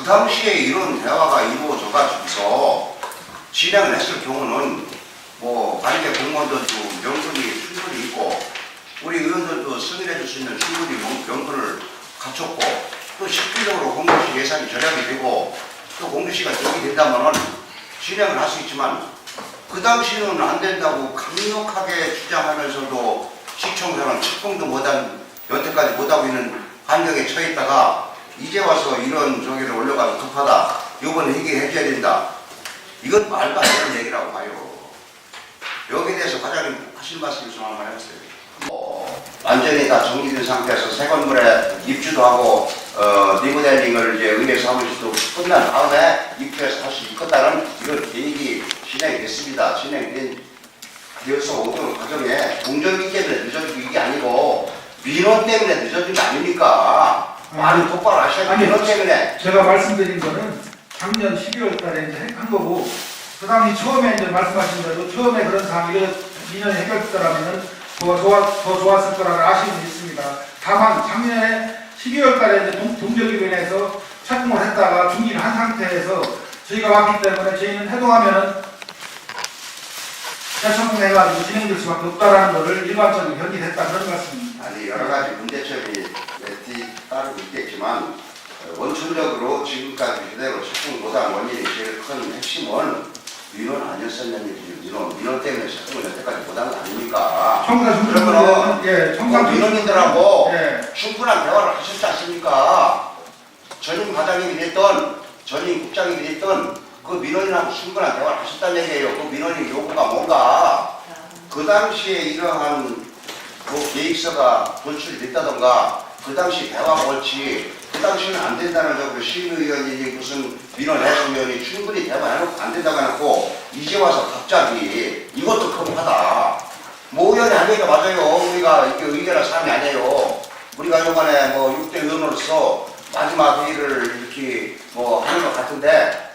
그 당시에 이런 대화가 이루어져가지고서 진행을 했을 경우는 뭐 관계 공무원들도 명분이 충분히 있고 우리 의원들도 승인해 줄 수 있는 충분히 명- 명분을 갖췄고 또 실질적으로 공무시 예산이 절약이 되고 또 공주시가 적이 된다면은 진행을 할 수 있지만 그 당시는 안 된다고 강력하게 주장하면서도 시청자는 측봉도 못한 여태까지 못하고 있는 환경에 처했다가 이제 와서 이런 저기를 올려가면 급하다. 이번에 해결해줘야 된다. 이건 말도 안 되는 얘기라고 봐요. 여기에 대해서 과장님 하실 말씀 좀 한번 해주세요. 뭐 완전히 다 정리된 상태에서 새 건물에 입주도 하고 어, 리모델링을 이제 의회 사무실도 끝난 다음에 입주해서 할 수 있겠다는 이런 계획이 진행이 됐습니다. 진행된 되어서 오는 과정에 공정위 때문에 늦어지고 이게 아니고 민원 때문에 늦어진 게 아닙니까? 말을 똑바로 하셔야 아니, 돼요. 민원 때문에 제가 말씀드린 거는 작년 12월 달에 이제 한 거고, 그 당시 처음에 이제 말씀하신 대로 처음에 그런 상황이 민원이 해결됐더라면 더, 좋아, 더 좋았을 거라는 아쉬움이 있습니다. 다만 작년에 12월 달에 이제 동, 동절기변에서 착공을 했다가 중지를 한 상태에서 저희가 왔기 때문에 저희는 해동하면은 재착공해가지고 진행될 수밖에 없다라는 것을 일반적으로 견디했다 그런 말씀입니다. 아니 여러 가지 문제점이 뒤 따르고 있겠지만 어, 원천적으로 지금까지 그대로 착공 못한 원인이 제일 큰 핵심은 민원 아니었었냐는 얘기죠. 민원 민원 때문에 착공을 여태까지 못한 거 아닙니까? 청사 중심 그러면은 예, 그 청사 중심 민원인들하고 예. 충분한 대화를 하셨지 않습니까? 전임 과장님이 됐던 전임 국장님이 됐던 그 민원인하고 충분한 대화를 하셨다는 얘기예요. 그 민원인 요구가 뭔가 그 당시에 이러한 그 계획서가 도출됐다던가 그 당시 대화가 옳지 그 당시는 안 된다는 적으로 시의원이 무슨 민원 해석위원이 충분히 대화해놓고 안 된다고 해놓고 이제 와서 갑자기 이것도 급하다. 모 의원이 하니까 맞아요. 우리가 이게 의견할 사람이 아니에요. 우리가 이번에 뭐 6대 의원으로서 마지막 회의를 이렇게 뭐 하는 것 같은데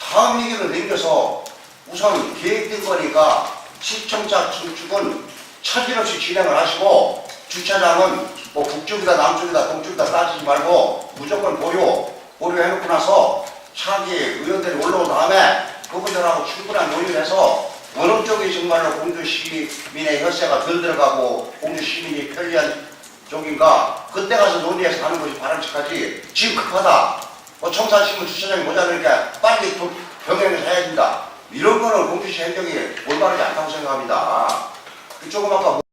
다음 얘기를 남겨서 우선 계획된 거니까 시청자 중축은 차질 없이 진행을 하시고 주차장은 뭐 북쪽이다 남쪽이다 동쪽이다 따지지 말고 무조건 보류 보류해놓고 나서 차기 의원들이 올라온 다음에 그분들하고 충분한 논의를 해서 어느 쪽이 정말로 공주 시민의 혈세가 덜 들어가고 공주 시민이 편리한 쪽인가? 그때 가서 논의해서 하는 것이 바람직하지 지금 급하다. 뭐 청산시민 주차장이 모자라니까 빨리 또 병행해서 해야 된다. 이런 거는 공주시 행정이 올바르지 않다고 생각합니다. 그 조금 아까